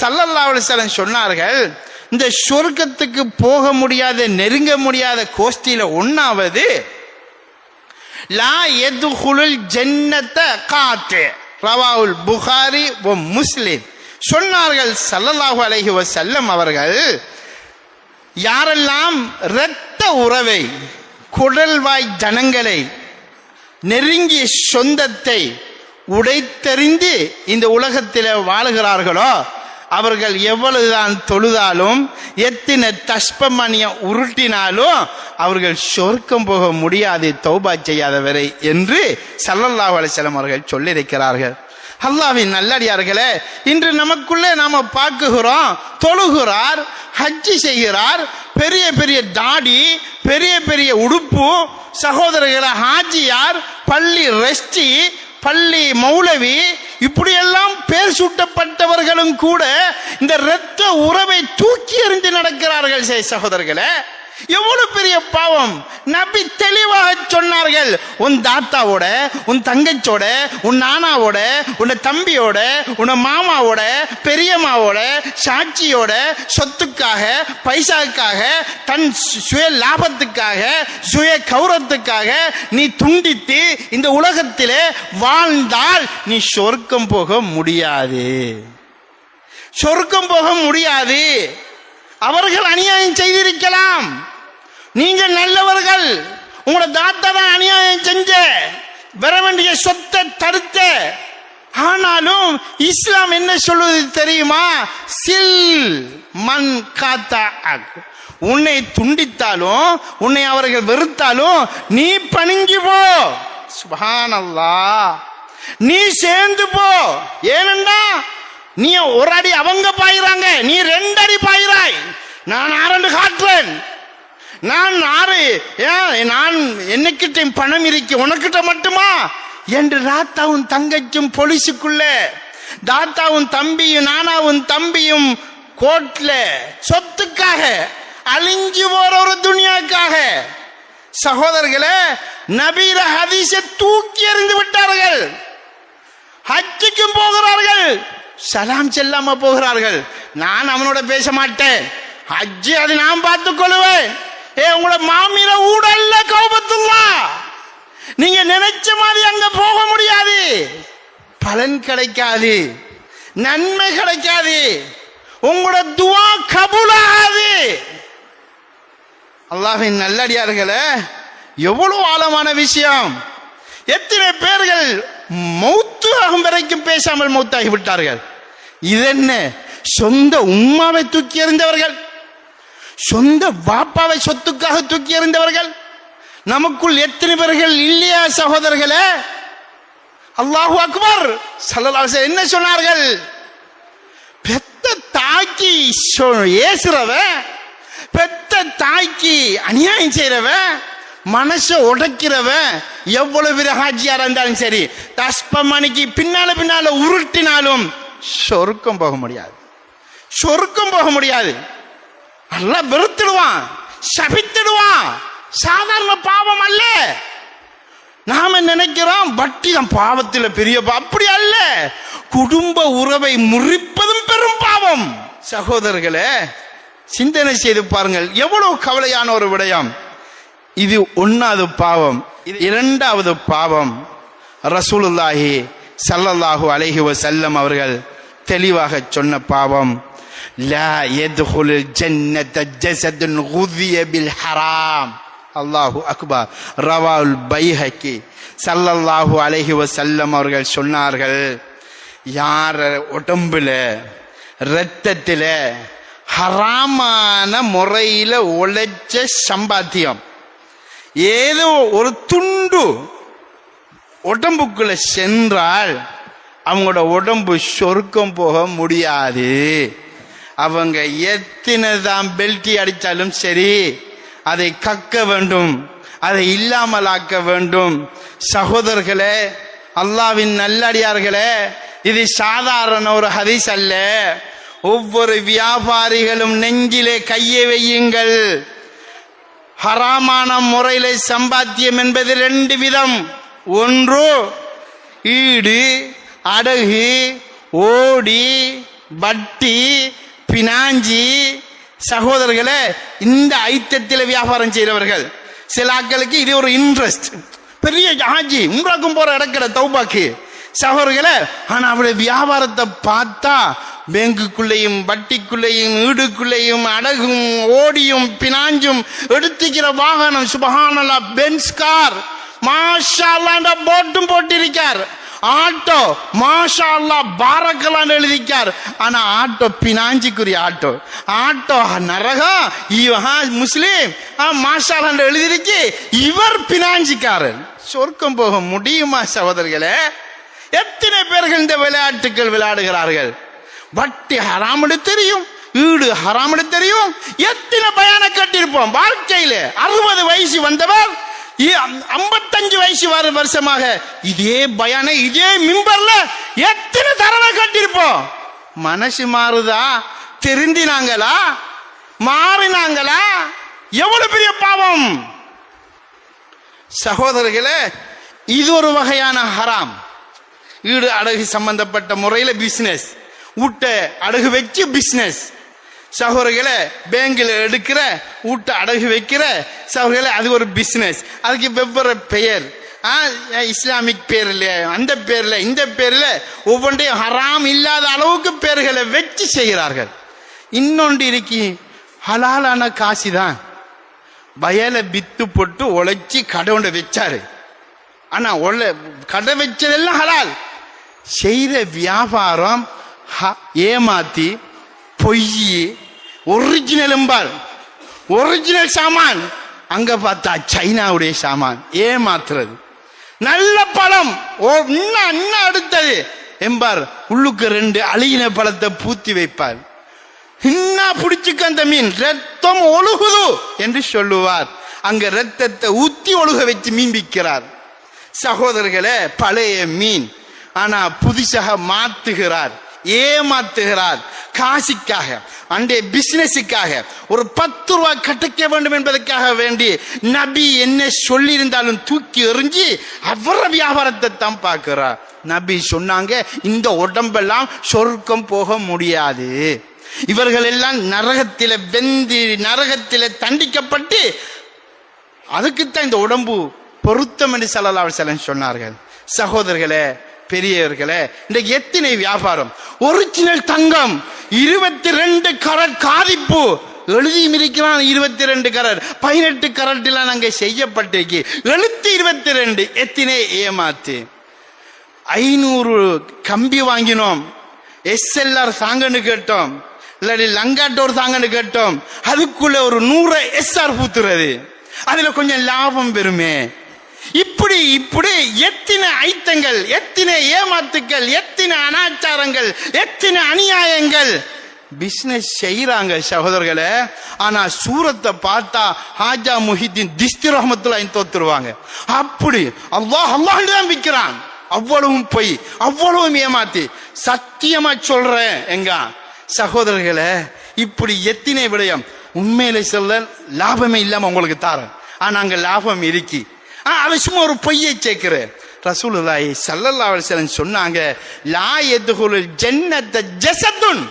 சல்லல்லா அலிஸ்லாம் சொன்னார்கள் இந்த சொர்க்கத்துக்கு போக முடியாத நெருங்க முடியாத கோஷ்டியில ஒன்னாவது லா எதுகுலுல் ஜன்னத்த காத்து. ரவாவுல் புகாரி ஓ முஸ்லிம். சொன்னார்கள் சல்லல்லாஹு அலஹி செல்லம் அவர்கள் யாரெல்லாம் இரத்த உறவை குடல்வாய் ஜனங்களை நெருங்கிய சொந்தத்தை உடைத்தெறிந்து இந்த உலகத்தில் வாழுகிறார்களோ அவர்கள் எவ்வளவுதான் தொழுதாலும் எத்தனை தஷ்பமணியம் உருட்டினாலும் அவர்கள் சொர்க்கம் போக முடியாது தௌபா செய்யாதவரை என்று சல்லல்லா அலைஹிஸ்ஸலாம் அவர்கள் சொல்லியிருக்கிறார்கள். அல்லாவின் நல்லடியார்களே இன்று நமக்குள்ளே நாம பார்க்குகிறோம் தொழுகிறார் ஹஜ்ஜி செய்கிறார் பெரிய பெரிய தாடி பெரிய பெரிய உடுப்பு சகோதரர்களை ஹாஜியார் பள்ளி ரெஸ்டி பள்ளி மௌலவி இப்படியெல்லாம் பேர் சூட்டப்பட்டவர்களும் கூட இந்த இரத்த உறவை தூக்கி எறிந்து நடக்கிறார்கள் சே சகோதரர்களே. எவ்வளவு பெரிய பாவம்? நபி தெளிவாக சொன்னார்கள் உன் தாத்தாவோட உன் தங்கச்சோட உன் நானாவோட உன் தம்பியோட உன் மாமாவோட பெரியம்மாவோட சாட்சியோட சொத்துக்காக பைசாவுக்காக தன் சுய லாபத்துக்காக சுய கௌரவத்துக்காக நீ துண்டித்து இந்த உலகத்திலே வாழ்ந்தால் நீ சொர்க்கம் போக முடியாது. சொர்க்கம் போக முடியாது. அவர்கள் அநியாயம் செய்திருக்கலாம். நீங்கள் நல்லவர்கள். உங்களோட தாத்தா தான் அநியாயம் செஞ்ச. வர வேண்டிய சொத்தை தடுத்த. ஆனாலும் இஸ்லாம் என்ன சொல்வது தெரியுமா? சில் மண் காத்தா உன்னை துண்டித்தாலும் உன்னை அவர்கள் வெறுத்தாலும் நீ பணிஞ்சு போ. சுபானல்லா நீ சேர்ந்து போ. ஏனண்டா நீ ஒரு அடி அவங்க பாயிறாங்க. நீ ரெண்டு அடி நான் ஆரண்டு காட்டுறேன். நான் ஆறு ஏன் நான் என்னக்கிட்ட பணம் இருக்கு உனக்கிட்ட மட்டுமா? என்று ராத்தாவும் தங்கச்சும் பொலிசுக்குள்ள தாத்தாவும் தம்பியும் நானாவும் தம்பியும் கோட்ல சொத்துக்காக அழிஞ்சு போற ஒரு துணியாக்காக. சகோதரர்களே நபீர ஹதீச தூக்கி எறிந்து விட்டார்கள். ஹஜ்ஜுக்கும் போகிறார்கள். சலாம் செல்லாம போகிறார்கள். நான் அவனோட பேச மாட்டேன். ஹஜ்ஜி அது நான் பார்த்துக் கொள்வேன். ஏ உங்களோட மாமியில ஊடல்ல கௌபத்துல்லா நீங்க நினைச்ச மாதிரி அங்க போக முடியாது. பலன் கிடைக்காது. நன்மை கிடைக்காது. உங்களோட துவா கபூலாகாது. அல்லாஹின் நல்லடியார்களே எவ்வளவு ஆழமான விஷயம். எத்தனை பேர்கள் மௌத்து ஆகும் வரைக்கும் பேசாமல் மௌத்தாகி விட்டார்கள். இதென்ன? சொந்த உம்மாவை தூக்கி எறிந்தவர்கள். சொந்த பாப்பாவை சொத்துக்காக தூக்கி எறிந்தவர்கள் நமக்குள் எத்தனை பேர்கள் இல்லையா சகோதரர்களே? அல்லாஹு அக்பர் ஸல்லல்லாஹு என்ன சொன்னார்கள்? பெத்த தாக்கி சொ- பெத்த தாய்க்கு அநியாயம் செய்யறவ மனசை உடைக்கிறவ எவ்வளவு பெரிய ஹாஜியா இருந்தாலும் சரி தஸ்பமணிக்கு பின்னால பின்னால உருட்டினாலும் சொருக்கம் போக முடியாது. சொருக்கம் போக முடியாது. நல்லா வெறுத்துடுவான் சபித்திடுவான். சாதாரண பாவம் அல்ல. நாம நினைக்கிறோம் வட்டி தான் பாவத்தில் பெரிய பா- அப்படி அல்ல. குடும்ப உறவை முறிப்பதும் பெரும் பாவம். சகோதரர்களே சிந்தனை செய்து பாருங்கள். எவ்வளவு கவலையான ஒரு விடயம். இது ஒன்னாவது பாவம். இது இரண்டாவது பாவம். ரசூலுல்லாஹி சல்லல்லாஹு அலைஹி செல்லம் அவர்கள் தெளிவாக சொன்ன பாவம். لا يدخل الجنة جسد غذي بالحرام. ஹராம் அல்லாஹு அக்பர் ரவால் பைஹக்கி சல்லல்லாஹு அலஹி வசல்லம் அவர்கள் சொன்னார்கள் யார் உடம்புல இரத்தத்தில் ஹராமான முறையில் உழைச்ச சம்பாத்தியம் ஏதோ ஒரு துண்டு உடம்புக்குள்ள சென்றால் அவங்களோட உடம்பு சொர்க்கம் போக முடியாது. அவங்க எத்தனை தான் பெல்ட்டி அடித்தாலும் சரி அதை கக்க வேண்டும் அதை இல்லாமலாக்க வேண்டும். சகோதரர்களே அல்லாவின் நல்லடியார்களே இது சாதாரண ஒரு ஹதீஸ் அல்ல. ஒவ்வொரு வியாபாரிகளும் நெஞ்சிலே கையை வையுங்கள். ஹராமான முறையில சம்பாத்தியம் என்பது ரெண்டு விதம். ஒன்று ஈடு அடகு ஓடி வட்டி பினாஞ்சி சகோதரர்களே இந்த ஐத்தத்தில் வியாபாரம் செய்கிறவர்கள். சில ஆக்களுக்கு இது ஒரு இன்ட்ரெஸ்ட் பெரிய ஆஜி உங்களுக்கும் போற இடக்கிற தௌபாக்கு. சகோதரர்களே ஆனா அவருடைய வியாபாரத்தை பார்த்தா பேங்குக்குள்ளேயும் வட்டிக்குள்ளேயும் வீடுக்குள்ளேயும் அடகும் ஓடியும் பினாஞ்சும் எடுத்துக்கிற வாகனம் சுபஹானலா பென்ஸ் கார் மாஷா போட்டும் போட்டிருக்கார். ஆட்டோ மாஷா அல்லா பாரக்கலான்னு எழுதிக்கார் ஆனா ஆட்டோ பினாஞ்சிக்குரிய ஆட்டோ. ஆட்டோ நரகம் இவன் முஸ்லீம் ஆ, மாஷா எழுதிருக்கு இவர் பினாஞ்சிக்காரர். சொர்க்கம் போக முடியுமா சகோதரர்களே? எத்தனை பேர்கள் இந்த விளையாட்டுகள் விளையாடுகிறார்கள்? வட்டி ஹராமடு தெரியும் வீடு ஹராமடு தெரியும். எத்தனை பயணம் கட்டியிருப்போம்? வாழ்க்கையில அறுபது வயசு வந்தவர் ஐம்பத்தஞ்சு வயசு வர வருஷமாக இதே பயான இதே மிம்பர்ல எத்தனை தடவை கட்டிருப்போம்? மனசு மாறுதா? தெரிந்தினாங்களா? மாறினாங்களா? எவ்வளவு பெரிய பாவம்? சகோதரர்களே இது ஒரு வகையான ஹராம். வீடு அடகு சம்பந்தப்பட்ட முறையில் பிசினஸ் விட்ட அடகு வச்சு பிசினஸ் சகோதரர்களை பேங்கில் எடுக்கிற வீட்டை அடகு வைக்கிற சகோதரர்களை அது ஒரு பிஸ்னஸ் அதுக்கு வெவ்வேறு பெயர். ஆ, இஸ்லாமிக் இல்லையா அந்த பேர்ல இந்த பேர்ல ஒவ்வொன்றையும் ஹராம் இல்லாத அளவுக்கு பேர்களை வச்சு செய்கிறார்கள். இன்னொன்று இருக்கி ஹலாலான காசு தான் வயலை வித்து போட்டு உழைச்சி கடை ஒன்று வச்சாரு. ஆனா உள்ள கடை வச்சதெல்லாம் ஹலால். செய்த வியாபாரம் ஹ- பொய் ஒரிஜினல் ஒரிஜினலும்பார் ஒரிஜினல் சாமான். அங்க பார்த்தா சைனாவுடைய சாமான். ஏமாத்துறது. நல்ல பழம். ஓ இன்னும் இன்னும் அடுத்தது. என்பார் உள்ளுக்கு ரெண்டு அழுகின பழத்தை பூத்தி வைப்பார் இன்னா பிடிச்சுக்க அந்த மீன். ரத்தம் ஒழுகுது என்று சொல்லுவார். அங்க ரத்தத்தை ஊத்தி ஒழுக வச்சு மீன் விற்கிறார். சகோதரர்களே பழைய மீன். ஆனா புதுசாக மாத்துகிறார். ஏமாத்துகிறார். காசிக்காக அண்டே பிசினஸுக்காக ஒரு பத்து ரூபா கட்டிக்க வேண்டும் என்பதற்காக வேண்டி நபி என்ன சொல்லி இருந்தாலும் தூக்கி எறிஞ்சி அவர வியாபாரத்தை தான் பார்க்கிறார். நபி சொன்னாங்க இந்த உடம்பெல்லாம் சொர்க்கம் போக முடியாது. இவர்கள் எல்லாம் நரகத்தில வெந்தி நரகத்தில தண்டிக்கப்பட்டு அதுக்குத்தான் இந்த உடம்பு பொருத்தம் என்று சல்லல்லாஹு சொன்னார்கள். சகோதரர்களே பெரியவர்களே இன்றைக்கு எத்தனை வியாபாரம்? ஒரிஜினல் தங்கம் இருபத்தி ரெண்டு கரட் காதிப்பு. எழுதியும் இருக்கிறான் இருபத்தி ரெண்டு கரட். பதினெட்டு கரட்டில் நாங்கள் செய்யப்பட்டிருக்கு. எழுத்து இருபத்தி ரெண்டு எத்தனை ஏமாத்து. ஐநூறு கம்பி வாங்கினோம். எஸ்எல்ஆர் சாங்கன்னு கேட்டோம். இல்லாட்டி லங்காட்டோர் சாங்கன்னு கேட்டோம். அதுக்குள்ள ஒரு நூறு எஸ்ஆர் பூத்துறது அதுல கொஞ்சம் லாபம் பெறுமே. இப்படி இப்படி எத்தனை ஐத்தங்கள் எத்தனை ஏமாத்துக்கள் எத்தனை அனாச்சாரங்கள் எத்தனை அநியாயங்கள். பிஸ்னஸ் செய்யறாங்க சகோதரர்களே ஆனா சூரத்தை பார்த்தா ஹாஜா முஹிதீன் திஸ்தி ரஹமத்துல தோத்துருவாங்க. அப்படி அல்லாஹ் அல்லாஹ் தான் விற்கிறான் அவ்வளவும் பொய் அவ்வளவும் ஏமாத்தி. சத்தியமா சொல்றேன் எங்க? சகோதரர்களே இப்படி எத்தனை விடயம்? உண்மையில சொல்ல லாபமே இல்லாம உங்களுக்கு தாரேன். ஆனா அங்க லாபம் இருக்கி. அது சும்மா ஒரு பொய்யை சேர்க்கிறேன் ரசூலுல்லாஹி ஸல்லல்லாஹு அலைஹி வஸல்லம் சொன்னாங்க லா யதுகுலுல் ஜன்னத்த ஜசத்துன்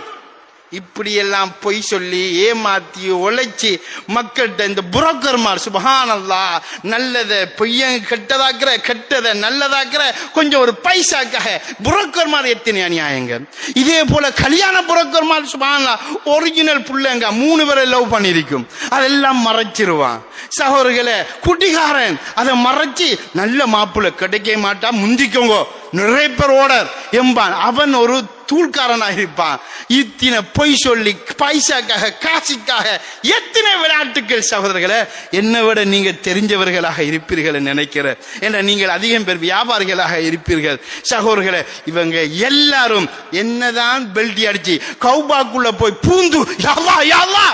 இப்படியெல்லாம் பொய் சொல்லி ஏமாத்தி உழைச்சி மக்கள்கிட்ட இந்த புரோக்கர்மார் சுபஹானல்லா நல்லதை பொய்ய கெட்டதாக்குற கெட்டதை நல்லதாக்குற கொஞ்சம் ஒரு பைசாக்காக புரோக்கர்மார் எத்தனை அநியாயங்க இதே போல கல்யாண புரோக்கர்மார் சுபஹானல்லா ஒரிஜினல் பிள்ளைங்க மூணு பேரை லவ் பண்ணியிருக்கும். அதெல்லாம் மறைச்சிருவான். சகோதரர்களே குட்டிகாரன் அதை மறைச்சு நல்ல மாப்பிள்ளை கிடைக்க மாட்டா முந்திக்கோங்க. நிறைய பேர் ஓடர். எம்பான் அவன் ஒரு தூள்காரனாக இருப்பான். இத்தனை பொய் சொல்லி பைசாக்காக காசிக்காக எத்தனை விளையாட்டுக்கள் சகோதரர்களை என்னை விட நீங்கள் தெரிஞ்சவர்களாக இருப்பீர்கள் நினைக்கிறேன். ஏன்னா நீங்கள் அதிகம் பேர் வியாபாரிகளாக இருப்பீர்கள். சகோதரர்களே இவங்க எல்லாரும் என்னதான் பெல்ட்டி அடிச்சு கௌபாக்குள்ள போய் பூந்து யாவா யாவா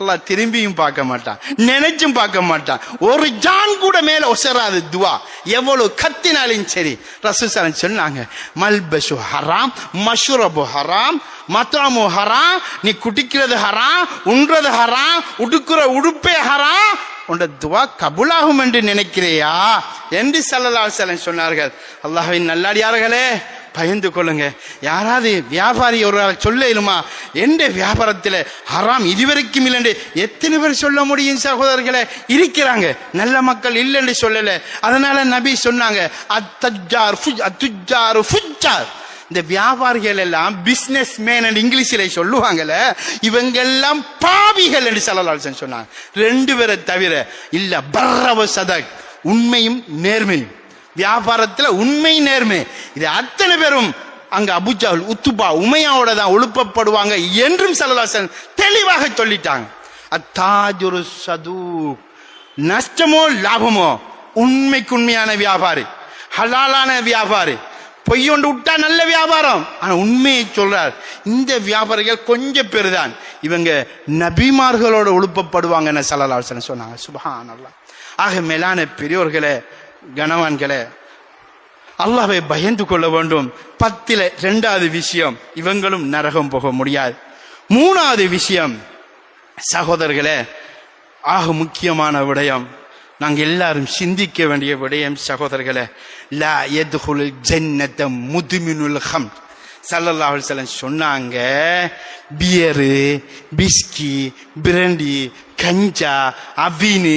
அல்லா திரும்பியும் பார்க்க மாட்டான். நினைச்சும் பார்க்க மாட்டான். ஒரு ஜான் கூட மேல ஒசராது துவா. எவ்வளவு கத்தினாலும் சரி. ரசூசரன் சொன்னாங்க மல்பசு ஹராம் மஷுரபு ஹராம் மத்தாமு ஹராம் நீ குடிக்கிறது ஹராம் உண்றது ஹராம் உடுக்குற உடுப்பே ஹராம். உண்ட துவா கபுலாகும் என்று நினைக்கிறையா? என்று சல்லல்லா செல்லம் சொன்னார்கள். அல்லாஹின் நல்லாடியார்களே பயந்து கொள்ளுங்க. யாராவது வியாபாரி ஒரு சொல்ல இயலுமா? எந்த வியாபாரத்தில் ஹராம் இதுவரைக்கும் இல்லைன்னு எத்தனை பேர் சொல்ல முடியும் சகோதரர்களே? இருக்கிறாங்க. நல்ல மக்கள் இல்லைன்னு சொல்லலை. அதனால நபி சொன்னாங்க அத்தஜார் ஃபுஜ் அத்துஜார் ஃபுஜார் இந்த வியாபாரிகள் எல்லாம் பிசினஸ் மேன் இங்கிலீஷில் சொல்லுவாங்கல்ல இவங்க எல்லாம் பாவிகள் என்று சொல்லலாம் சொன்னாங்க. ரெண்டு பேரை தவிர இல்ல பர்ரவ சதக் உண்மையும் நேர்மையும். வியாபாரத்தில் உண்மை நேர்மை. இது அத்தனை பேரும் அங்க அபுஜால் உத்துபா உமையாவோட தான் ஒழுப்பப்படுவாங்க என்றும் சல்லல்லாசன் தெளிவாக சொல்லிட்டாங்க. அத்தாஜுரு சது நஷ்டமோ லாபமோ? உண்மைக்கு உண்மையான வியாபாரி. ஹலாலான வியாபாரி. பொய்யொண்டு விட்டா நல்ல வியாபாரம். ஆனா உண்மையை சொல்றார். இந்த வியாபாரிகள் கொஞ்சம் பேர் தான் இவங்க நபிமார்களோட ஒழுப்பப்படுவாங்கன்னு சல்லல்லாசன் சொன்னாங்க. சுபஹான் அல்லாஹ் ஆக மேலான பெரியோர்களே கணவான்களே அல்லாவை பயந்து கொள்ள வேண்டும். பத்தில ரெண்டாவது விஷயம் இவங்களும் நரகம் போக முடியாது. மூணாவது விஷயம் சகோதரர்களே ஆக முக்கியமான விடயம். நாங்கள் எல்லாரும் சிந்திக்க வேண்டிய விடயம் சகோதரர்களை லா எதுகுல் ஜென்னத முதுமினுல் ஹம் சல்லல்லாஹல் செல்லம் சொன்னாங்க பியரு பிஸ்கி பிரண்டி கஞ்சா அவினு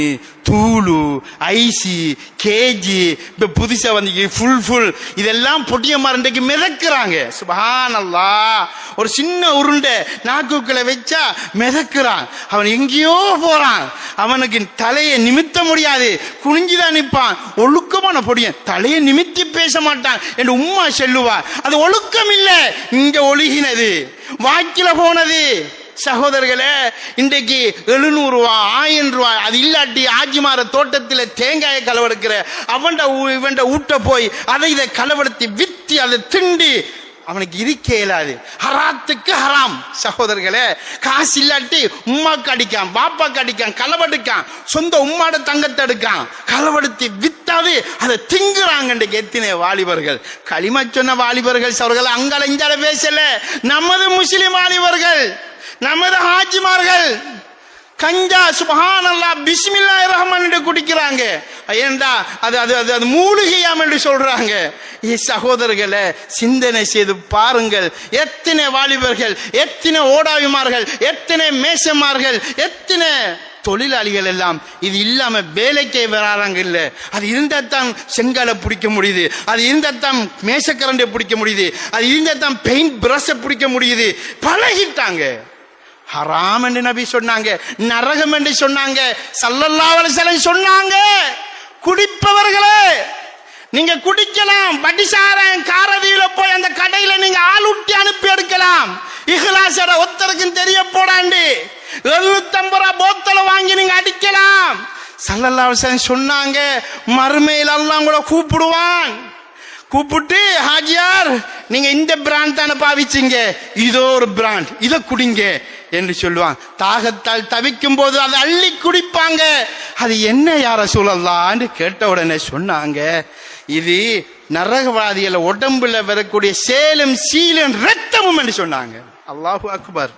தூளு ஐசி கேஜி இப்ப புதுசா வந்து ஃபுல் ஃபுல் இதெல்லாம் பொட்டிய இன்றைக்கு மிதக்குறாங்க. சுபானல்லா ஒரு சின்ன உருண்டை நாக்குக்களை வச்சா மிதக்குறான். அவன் எங்கேயோ போறான். அவனுக்கு தலையை நிமித்த முடியாது. குனிஞ்சுதான் நிற்பான். ஒழுக்கமான பொடியன். தலையை நிமித்தி பேச மாட்டான் என்று உம்மா சொல்லுவா. அது ஒழுக்கம் இல்லை இங்க ஒழுகினது. வாக்கில போனது. சகோதரர்களே இன்றைக்கு எழுநூறு ரூபா ஆயிரம் ரூபாய் அது இல்லாட்டி ஆஜிமார தோட்டத்தில் தேங்காயை களவெடுக்கிற அவன்ட இவன்ட ஊட்ட போய் அதை இதை களவெடுத்து வித்தி அதை திண்டி அவனுக்கு இருக்க இயலாது ஹராத்துக்கு ஹராம். சகோதரர்களே காசு இல்லாட்டி உம்மாக்கு அடிக்கான் பாப்பாக்கு அடிக்கான் களவெடுக்கான் சொந்த உம்மாட தங்கத்தை எடுக்கான். களவெடுத்து வித்தாது அதை திங்குறாங்க இன்றைக்கு எத்தனை வாலிபர்கள். களிம சொன்ன வாலிபர்கள் அவர்கள் அங்கால இங்கால பேசல. நமது முஸ்லிம் வாலிபர்கள். நமது ஹாஜிமார்கள் கஞ்சா சுபஹானல்லா பிஸ்மில்லாஹிர் ரஹ்மான் என்று குடிக்கிறாங்க. ஏண்டா அது அது அது அது மூலிகையாம் என்று சொல்றாங்க. சகோதரர்களை சிந்தனை செய்து பாருங்கள். எத்தனை வாலிபர்கள் எத்தனை ஓடாவிமார்கள் எத்தனை மேசமார்கள் எத்தனை தொழிலாளிகள் எல்லாம் இது இல்லாம வேலைக்கே வராங்க இல்ல. அது இருந்தா தான் செங்கலை பிடிக்க முடியுது. அது இருந்தா தான் மேசக்கரண்டை பிடிக்க முடியுது. அது இருந்தா தான் பெயிண்ட் பிரஷை பிடிக்க முடியுது. பழகிட்டாங்க. ஹராம் என்று நபி சொன்னாங்க நரகம் என்று சொன்னாங்க சல்லல்லாவல சிலை சொன்னாங்க. குடிப்பவர்களே நீங்க குடிக்கலாம் வட்டிசாரன் காரதியில போய் அந்த கடையில நீங்க ஆளுட்டி அனுப்பி எடுக்கலாம். இஹ்லாசர ஒத்தருக்கும் தெரிய போடாண்டு எழுநூத்தம்பது ரூபா போத்தலை வாங்கி நீங்க அடிக்கலாம். சல்லல்லாவல அலைஹி சொன்னாங்க மறுமையில் எல்லாம் கூட கூப்பிடுவான். கூப்பிட்டு ஹாஜியார் நீங்க இந்த பிராண்ட் தானே பாவிச்சிங்க? இதோ ஒரு பிராண்ட் இதை குடிங்க என்று சொல்லுவான். தாகத்தால் தவிக்கும் போது அதை அள்ளி குடிப்பாங்க. அது என்ன யார சூழல்லான்னு கேட்ட உடனே சொன்னாங்க இது நரகவாதிகள உடம்புல வரக்கூடிய சேலும் சீலும் ரத்தமும் என்று சொன்னாங்க. அல்லாஹு அக்பர்.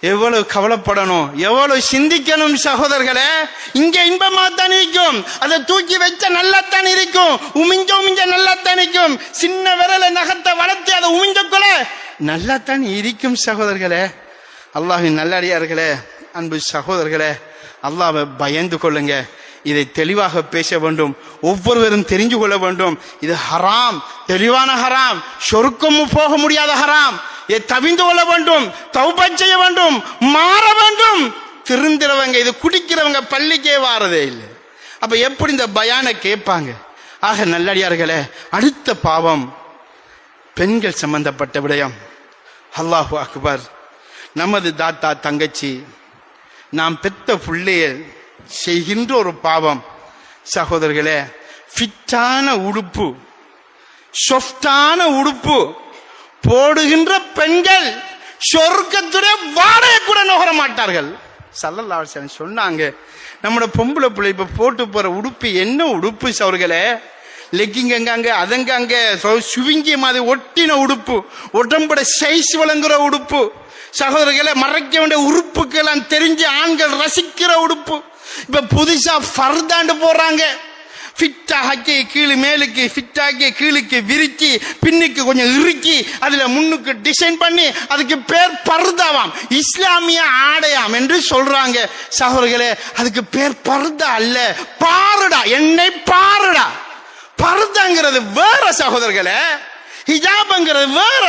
எவ்வளவு கவலைப்படணும் எவ்வளவு சிந்திக்கணும் சகோதரர்களே. இங்க இன்பமா தான் இருக்கும். அதை தூக்கி வச்ச நல்லாத்தான் இருக்கும். உமிஞ்ச உமிஞ்ச நல்லாத்தான் இருக்கும். சின்ன விரல நகத்தை வளர்த்து அதை உமிஞ்சக்குள்ள நல்லாத்தான் இருக்கும் சகோதரர்களே. அல்லாஹின் நல்லடியார்களே அன்பு சகோதரர்களே அல்லாவை பயந்து கொள்ளுங்க. இதை தெளிவாக பேச வேண்டும். ஒவ்வொருவரும் தெரிஞ்சு கொள்ள வேண்டும். இது ஹராம் தெளிவான ஹராம். சொருக்கமும் போக முடியாத ஹராம். தவிந்து கொள்ள வேண்டும் தௌபா செய்ய வேண்டும் மாற வேண்டும். திருந்துறவங்க இது குடிக்கிறவங்க பள்ளிக்கே வாரதே இல்லை. அப்ப எப்படி இந்த பயானை கேட்பாங்க? ஆக நல்லடியார்களே அடுத்த பாவம் பெண்கள் சம்பந்தப்பட்ட விடயம். அல்லாஹு அக்பர் நமது தாத்தா தங்கச்சி நாம் பெத்த பிள்ளைய செய்கின்ற ஒரு பாவம். சகோதரர்களே ஃபிட்டான உடுப்பு சொஃப்டான உடுப்பு போடுகின்ற பெண்கள் சொர்க்கத்துடைய வாடகை கூட நுகர மாட்டார்கள். சல்லல்லா சொன்னாங்க நம்மளோட பொம்பளை பிள்ளை இப்ப போட்டு போற உடுப்பு என்ன உடுப்பு அவர்களே லெக்கிங் அங்க அதங்க அங்க? சுவிங்கி மாதிரி ஒட்டின உடுப்பு உடம்புட சைஸ் வழங்குற உடுப்பு சகோதரர்களை மறைக்க வேண்டிய உறுப்புக்கெல்லாம் தெரிஞ்ச ஆண்கள் ரசிக்கிற உடுப்பு. இப்ப புதுசா ஃபர்தாண்டு போடுறாங்க. ஃபிட்டாக்கி கீழே மேலுக்கு ஃபிட்டாக்கி கீழுக்கு விரிக்கி பின்னுக்கு கொஞ்சம் இறுக்கி அதில் முன்னுக்கு டிசைன் பண்ணி அதுக்கு பேர் பர்தாவாம் இஸ்லாமிய ஆடையாம் என்று சொல்றாங்க. சகோதரர்களே அதுக்கு பேர் பர்தா அல்ல பாருடா என்னை பாருடா. பர்தாங்கிறது வேற சகோதரர்களே ஹிஜாபுங்கிறது வேற.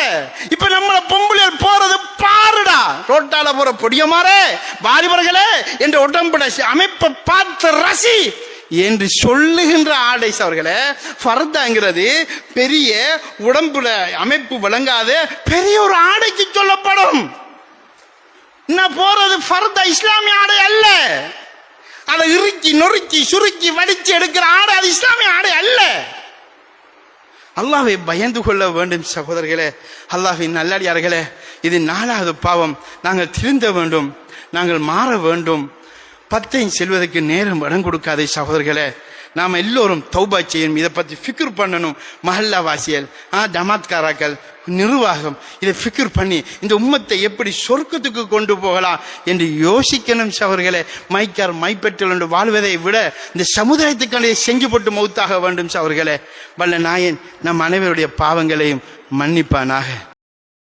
இப்ப நம்மள பொம்பளையர் போறது பாருடா. ரோட்டால போற பொடியமாரே வாலிபர்களே என்ற உடம்புட அமைப்பை பார்த்து ரசி. என்று சொல்லுகின்ற ஆடை அவர்களே ஃபர்தாங்கிறது பெரிய உடம்புல அமைப்பு விளங்காத பெரிய ஒரு ஆடைக்கு சொல்லப்படும். நான் போறது? ஃபர்தா இஸ்லாமிய ஆடை அல்ல. அதை இறுக்கி நொறுக்கி சுருக்கி வடிச்சு எடுக்கிற ஆடை அது இஸ்லாமிய ஆடை அல்ல. அல்லாவை பயந்து கொள்ள வேண்டும் சகோதரர்களே. அல்லாஹ்வின் நல்லடியார்களே இது நாலாவது பாவம். நாங்கள் திருந்த வேண்டும் நாங்கள் மாற வேண்டும். பத்தையும் செல்வதற்கு நேரம் இடம் கொடுக்காதே சகோதரர்களே. நாம் எல்லோரும் தௌபா செய்யணும். இதை பற்றி ஃபிக்ர் பண்ணணும். மஹல்லா வாசியல் ஆ ஜமாத்காராக்கள் நிர்வாகம் இதை ஃபிக்ர் பண்ணி இந்த உம்மத்தை எப்படி சொர்க்கத்துக்கு கொண்டு போகலாம் என்று யோசிக்கணும் சவர்களே மைக்கார் மைப்பெற்றல் என்று வாழ்வதை விட இந்த சமுதாயத்துக்கான செஞ்சு போட்டு மௌத்தாக வேண்டும் சவர்களே வல்ல நாயன் நம் அனைவருடைய பாவங்களையும் மன்னிப்பானாக.